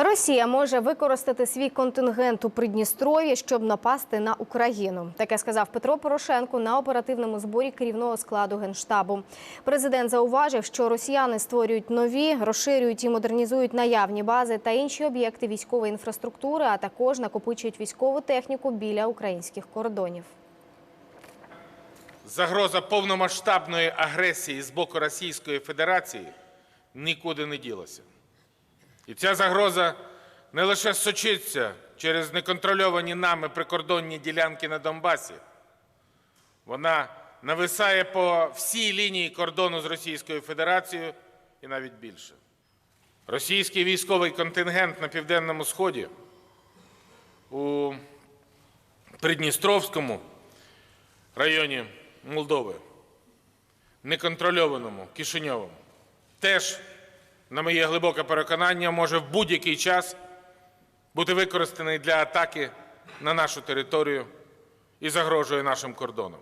Росія може використати свій контингент у Придністров'ї, щоб напасти на Україну. Таке сказав Петро Порошенко на оперативному зборі керівного складу генштабу. Президент зауважив, що росіяни створюють нові, розширюють і модернізують наявні бази та інші об'єкти військової інфраструктури, а також накопичують військову техніку біля українських кордонів. Загроза повномасштабної агресії з боку Російської Федерації нікуди не ділася. І ця загроза не лише сочиться через неконтрольовані нами прикордонні ділянки на Донбасі, вона нависає по всій лінії кордону з Російською Федерацією і навіть більше. Російський військовий контингент на Південному Сході у Придністровському районі Молдови, неконтрольованому Кишиньовому, теж, на моє глибоке переконання, може в будь-який час бути використаний для атаки на нашу територію і загрожує нашим кордонам.